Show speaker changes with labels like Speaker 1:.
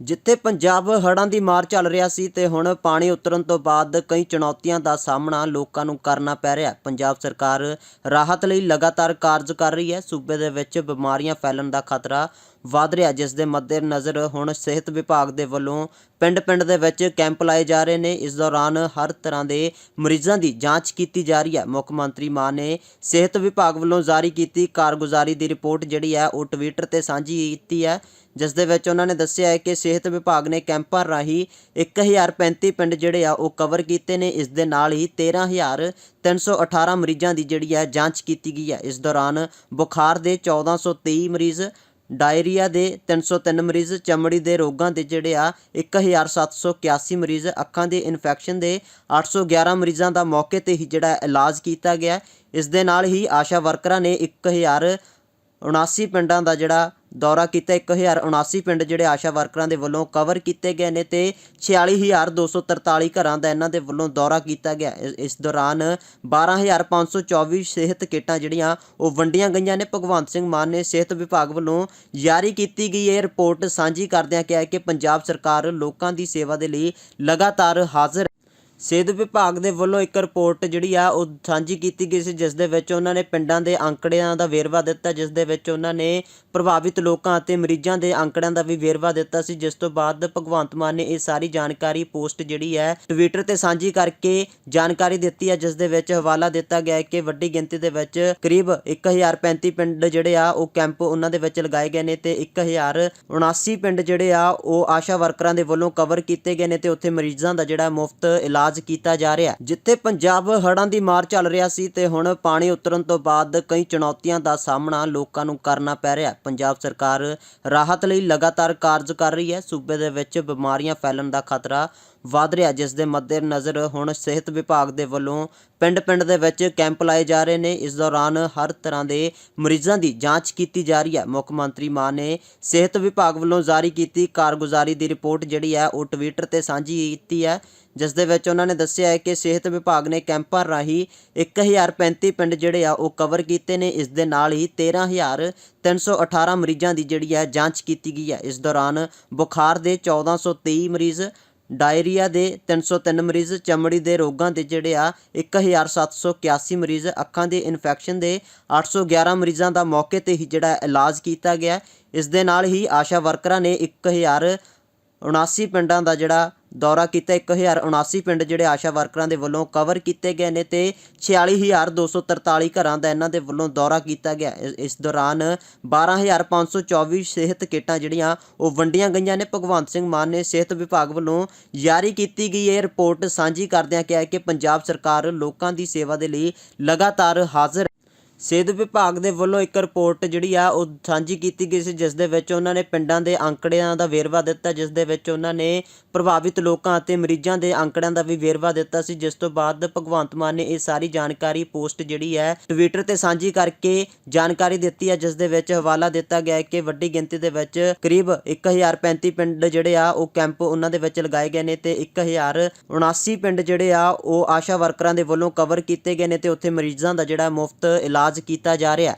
Speaker 1: ਜਿੱਥੇ ਪੰਜਾਬ ਹੜ੍ਹਾਂ ਦੀ ਮਾਰ ਚੱਲ ਰਿਹਾ ਸੀ ਤੇ ਹੁਣ ਪਾਣੀ ਉਤਰਨ ਤੋਂ ਬਾਅਦ ਕਈ ਚੁਣੌਤੀਆਂ ਦਾ ਸਾਹਮਣਾ ਲੋਕਾਂ ਨੂੰ ਕਰਨਾ ਪੈ ਰਿਹਾ। ਹੈ ਪੰਜਾਬ ਸਰਕਾਰ ਰਾਹਤ ਲਈ ਲਗਾਤਾਰ ਕਾਰਜ ਕਰ ਰਹੀ ਹੈ। ਸੂਬੇ ਦੇ ਵਿੱਚ ਬਿਮਾਰੀਆਂ ਫੈਲਣ ਦਾ ਖਤਰਾ ਵਧ ਰਿਹਾ, ਜਿਸ ਦੇ ਮੱਦੇਨਜ਼ਰ ਹੁਣ ਸਿਹਤ ਵਿਭਾਗ ਦੇ ਵੱਲੋਂ ਪਿੰਡ-ਪਿੰਡ ਦੇ ਵਿੱਚ ਕੈਂਪ ਲਾਏ ਜਾ ਰਹੇ ਨੇ। ਇਸ ਦੌਰਾਨ ਹਰ ਤਰ੍ਹਾਂ ਦੇ ਮਰੀਜ਼ਾਂ ਦੀ ਜਾਂਚ ਕੀਤੀ ਜਾ ਰਹੀ ਹੈ। ਮੁੱਖ ਮੰਤਰੀ ਮਾਨ ਨੇ ਸਿਹਤ ਵਿਭਾਗ ਵੱਲੋਂ ਜਾਰੀ ਕੀਤੀ ਕਾਰਗੁਜ਼ਾਰੀ ਦੀ ਰਿਪੋਰਟ ਜਿਹੜੀ ਹੈ, ਉਹ ਟਵਿੱਟਰ ਤੇ ਸਾਂਝੀ ਕੀਤੀ ਹੈ, ਜਿਸ ਦੇ ਵਿੱਚ ਉਹਨਾਂ ਨੇ ਦੱਸਿਆ ਹੈ ਕਿ ਸਿਹਤ ਵਿਭਾਗ ਨੇ ਕੈਂਪਾਂ ਰਾਹੀਂ 1035 ਪਿੰਡ ਜਿਹੜੇ ਆ, ਉਹ ਕਵਰ ਕੀਤੇ ਨੇ। ਇਸ ਦੇ ਨਾਲ ਹੀ 13318 ਮਰੀਜ਼ਾਂ ਦੀ ਜਿਹੜੀ ਹੈ, ਜਾਂਚ ਕੀਤੀ ਗਈ ਹੈ। ਇਸ ਦੌਰਾਨ ਬੁਖਾਰ ਦੇ 1423 ਮਰੀਜ਼ ਡਾਇਰੀਆ ਦੇ 303 ਮਰੀਜ਼, ਚਮੜੀ ਦੇ ਰੋਗਾਂ ਦੇ ਜਿਹੜੇ ਆ 1781 ਮਰੀਜ਼, ਅੱਖਾਂ ਦੇ ਇਨਫੈਕਸ਼ਨ ਦੇ 811 ਮਰੀਜ਼ਾਂ ਦਾ ਮੌਕੇ ਤੇ ਹੀ ਜਿਹੜਾ ਇਲਾਜ ਕੀਤਾ ਗਿਆ। ਇਸ ਦੇ ਨਾਲ ਹੀ ਆਸ਼ਾ ਵਰਕਰਾਂ ਨੇ 1000 79 ਪਿੰਡਾਂ ਦਾ ਜਿਹੜਾ ਦੌਰਾ ਕੀਤਾ 1079 ਪਿੰਡ ਜਿਹੜੇ ਆਸ਼ਾ ਵਰਕਰਾਂ ਦੇ ਵੱਲੋਂ ਕਵਰ ਕੀਤੇ ਗਏ ਨੇ ਤੇ 46243 ਘਰਾਂ ਦਾ ਇਹਨਾਂ ਦੇ ਵੱਲੋਂ ਦੌਰਾ ਕੀਤਾ ਗਿਆ। ਇਸ- ਇਸ ਦੌਰਾਨ 12524 ਸਿਹਤ ਕਿੱਟਾਂ ਜਿਹੜੀਆਂ ਉਹ ਵੰਡੀਆਂ ਗਈਆਂ ਨੇ। ਭਗਵੰਤ ਸਿੰਘ ਮਾਨ ਨੇ ਸਿਹਤ ਵਿਭਾਗ ਵੱਲੋਂ ਜਾਰੀ ਕੀਤੀ ਗਈ ਇਹ ਰਿਪੋਰਟ ਸਾਂਝੀ ਕਰਦਿਆਂ ਕਿਹਾ ਕਿ ਪੰਜਾਬ ਸਰਕਾਰ ਲੋਕਾਂ ਦੀ ਸੇਵਾ ਦੇ ਲਈ ਲਗਾਤਾਰ ਹਾਜ਼ਰ ਸਿਹਤ ਵਿਭਾਗ ਦੇ ਵੱਲੋਂ ਇੱਕ ਰਿਪੋਰਟ ਜਿਹੜੀ ਆ ਉਹ ਸਾਂਝੀ ਕੀਤੀ ਗਈ ਸੀ, ਜਿਸ ਦੇ ਵਿੱਚ ਉਹਨਾਂ ਨੇ ਪਿੰਡਾਂ ਦੇ ਅੰਕੜਿਆਂ ਦਾ ਵੇਰਵਾ ਦਿੱਤਾ, ਜਿਸ ਦੇ ਵਿੱਚ ਉਹਨਾਂ ਨੇ ਪ੍ਰਭਾਵਿਤ ਲੋਕਾਂ ਅਤੇ ਮਰੀਜ਼ਾਂ ਦੇ ਅੰਕੜਿਆਂ ਦਾ ਵੀ ਵੇਰਵਾ ਦਿੱਤਾ ਸੀ, ਜਿਸ ਤੋਂ ਬਾਅਦ ਭਗਵੰਤ ਮਾਨ ਨੇ ਇਹ ਸਾਰੀ ਜਾਣਕਾਰੀ ਪੋਸਟ ਜਿਹੜੀ ਹੈ ਟਵਿੱਟਰ ਤੇ ਸਾਂਝੀ ਕਰਕੇ ਜਾਣਕਾਰੀ ਦਿੱਤੀ ਹੈ, ਜਿਸ ਦੇ ਵਿੱਚ ਹਵਾਲਾ ਦਿੱਤਾ ਗਿਆ ਹੈ ਕਿ ਵੱਡੀ ਗਿਣਤੀ ਦੇ ਵਿੱਚ ਕਰੀਬ 1035 ਪਿੰਡ ਜਿਹੜੇ ਆ, ਉਹ ਕੈਂਪ ਉਹਨਾਂ ਦੇ ਵਿੱਚ ਲਗਾਏ ਗਏ ਨੇ ਤੇ 1079 ਪਿੰਡ ਜਿਹੜੇ ਆ, ਉਹ ਆਸ਼ਾ ਵਰਕਰਾਂ ਦੇ ਵੱਲੋਂ ਕਵਰ ਕੀਤੇ ਗਏ ਨੇ ਤੇ ਉੱਥੇ ਮਰੀਜ਼ਾਂ ਦਾ ਜਿਹੜਾ ਮੁਫਤ ਇਲਾਜ ਕੀਤਾ ਜਾ ਰਿਹਾ ਜਿੱਥੇ ਪੰਜਾਬ ਹੜ੍ਹਾਂ ਦੀ ਮਾਰ ਚੱਲ ਰਿਹਾ ਸੀ ਤੇ ਹੁਣ ਪਾਣੀ ਉਤਰਨ ਤੋਂ ਬਾਅਦ ਕਈ ਚੁਣੌਤੀਆਂ ਦਾ ਸਾਹਮਣਾ ਲੋਕਾਂ ਨੂੰ ਕਰਨਾ ਪੈ ਰਿਹਾ ਪੰਜਾਬ ਸਰਕਾਰ ਰਾਹਤ ਲਈ ਲਗਾਤਾਰ ਕਾਰਜ ਕਰ ਰਹੀ ਹੈ। ਸੂਬੇ ਦੇ ਵਿੱਚ ਬਿਮਾਰੀਆਂ ਫੈਲਣ ਦਾ ਖਤਰਾ ਵਧ ਰਿਹਾ, ਜਿਸ ਦੇ ਮੱਦੇਨਜ਼ਰ ਹੁਣ ਸਿਹਤ ਵਿਭਾਗ ਦੇ ਵੱਲੋਂ ਪਿੰਡ-ਪਿੰਡ ਦੇ ਵਿੱਚ ਕੈਂਪ ਲਾਏ ਜਾ ਰਹੇ ਨੇ। ਇਸ ਦੌਰਾਨ ਹਰ ਤਰ੍ਹਾਂ ਦੇ ਮਰੀਜ਼ਾਂ ਦੀ ਜਾਂਚ ਕੀਤੀ ਜਾ ਰਹੀ ਹੈ। ਮੁੱਖ ਮੰਤਰੀ ਮਾਨ ਨੇ ਸਿਹਤ ਵਿਭਾਗ ਵੱਲੋਂ ਜਾਰੀ ਕੀਤੀ ਕਾਰਗੁਜ਼ਾਰੀ ਦੀ ਰਿਪੋਰਟ ਜਿਹੜੀ ਹੈ, ਉਹ ਟਵਿੱਟਰ ਤੇ ਸਾਂਝੀ ਕੀਤੀ ਹੈ, ਜਿਸ ਦੇ ਵਿੱਚ ਉਹਨਾਂ ਨੇ ਦੱਸਿਆ ਹੈ ਕਿ ਸਿਹਤ ਵਿਭਾਗ ਨੇ ਕੈਂਪਾਂ ਰਾਹੀਂ 1035 ਪਿੰਡ ਜਿਹੜੇ ਆ, ਉਹ ਕਵਰ ਕੀਤੇ ਨੇ। ਇਸ ਦੇ ਨਾਲ ਹੀ 13318 ਮਰੀਜ਼ਾਂ ਦੀ ਜਿਹੜੀ ਹੈ, ਜਾਂਚ ਕੀਤੀ ਗਈ ਹੈ। ਇਸ ਦੌਰਾਨ ਬੁਖਾਰ ਦੇ 1423 ਮਰੀਜ਼ ਡਾਇਰੀਆ ਦੇ 303 ਮਰੀਜ਼, ਚਮੜੀ ਦੇ ਰੋਗਾਂ ਦੇ ਜਿਹੜੇ ਆ 1781 ਮਰੀਜ਼, ਅੱਖਾਂ ਦੇ ਇਨਫੈਕਸ਼ਨ ਦੇ 811 ਮਰੀਜ਼ਾਂ ਦਾ ਮੌਕੇ ਤੇ ਹੀ ਜਿਹੜਾ ਇਲਾਜ ਕੀਤਾ ਗਿਆ। ਇਸ ਦੇ ਨਾਲ ਹੀ ਆਸ਼ਾ ਵਰਕਰਾਂ ਨੇ 1000 79 ਪਿੰਡਾਂ ਦਾ ਜਿਹੜਾ ਦੌਰਾ ਕੀਤਾ 1079 ਪਿੰਡ ਜਿਹੜੇ ਆਸ਼ਾ ਵਰਕਰਾਂ ਦੇ ਵੱਲੋਂ ਕਵਰ ਕੀਤੇ ਗਏ ਨੇ ਤੇ 46243 ਘਰਾਂ ਦਾ ਇਹਨਾਂ ਦੇ ਵੱਲੋਂ ਦੌਰਾ ਕੀਤਾ ਗਿਆ। ਇਸ- ਇਸ ਦੌਰਾਨ 12524 ਸਿਹਤ ਕਿੱਟਾਂ ਜਿਹੜੀਆਂ ਉਹ ਵੰਡੀਆਂ ਗਈਆਂ ਨੇ। ਭਗਵੰਤ ਸਿੰਘ ਮਾਨ ਨੇ ਸਿਹਤ ਵਿਭਾਗ ਵੱਲੋਂ ਜਾਰੀ ਕੀਤੀ ਗਈ ਇਹ ਰਿਪੋਰਟ ਸਾਂਝੀ ਕਰਦਿਆਂ ਕਿਹਾ ਕਿ ਪੰਜਾਬ ਸਰਕਾਰ ਲੋਕਾਂ ਦੀ ਸੇਵਾ ਦੇ ਲਈ ਲਗਾਤਾਰ ਹਾਜ਼ਰ ਸਿਹਤ ਵਿਭਾਗ ਦੇ ਵੱਲੋਂ ਇੱਕ ਰਿਪੋਰਟ ਜਿਹੜੀ ਆ ਉਹ ਸਾਂਝੀ ਕੀਤੀ ਗਈ ਸੀ, ਜਿਸ ਦੇ ਵਿੱਚ ਉਹਨਾਂ ਨੇ ਪਿੰਡਾਂ ਦੇ ਅੰਕੜਿਆਂ ਦਾ ਵੇਰਵਾ ਦਿੱਤਾ, ਜਿਸ ਦੇ ਵਿੱਚ ਉਹਨਾਂ ਨੇ ਪ੍ਰਭਾਵਿਤ ਲੋਕਾਂ ਅਤੇ ਮਰੀਜ਼ਾਂ ਦੇ ਅੰਕੜਿਆਂ ਦਾ ਵੀ ਵੇਰਵਾ ਦਿੱਤਾ ਸੀ। ਜਿਸ ਤੋਂ ਬਾਅਦ ਭਗਵੰਤ ਮਾਨ ਨੇ ਇਹ ਸਾਰੀ ਜਾਣਕਾਰੀ ਪੋਸਟ ਜਿਹੜੀ ਹੈ ਟਵਿੱਟਰ ਤੇ ਸਾਂਝੀ ਕਰਕੇ ਜਾਣਕਾਰੀ ਦਿੱਤੀ ਹੈ, ਜਿਸ ਦੇ ਵਿੱਚ ਹਵਾਲਾ ਦਿੱਤਾ ਗਿਆ ਹੈ ਕਿ ਵੱਡੀ ਗਿਣਤੀ ਦੇ ਵਿੱਚ ਕਰੀਬ 1035 ਪਿੰਡ ਜਿਹੜੇ ਆ, ਉਹ ਕੈਂਪ ਉਹਨਾਂ ਦੇ ਵਿੱਚ ਲਗਾਏ ਗਏ ਨੇ ਤੇ 1079 ਪਿੰਡ ਜਿਹੜੇ ਆ, ਉਹ ਆਸ਼ਾ ਵਰਕਰਾਂ ਦੇ ਵੱਲੋਂ ਕਵਰ ਕੀਤੇ ਗਏ ਨੇ ਤੇ ਉੱਥੇ ਮਰੀਜ਼ਾਂ ਦਾ ਜਿਹੜਾ ਮੁਫਤ ਇਲਾਜ ਕੀਤਾ ਜਾ ਰਿਹਾ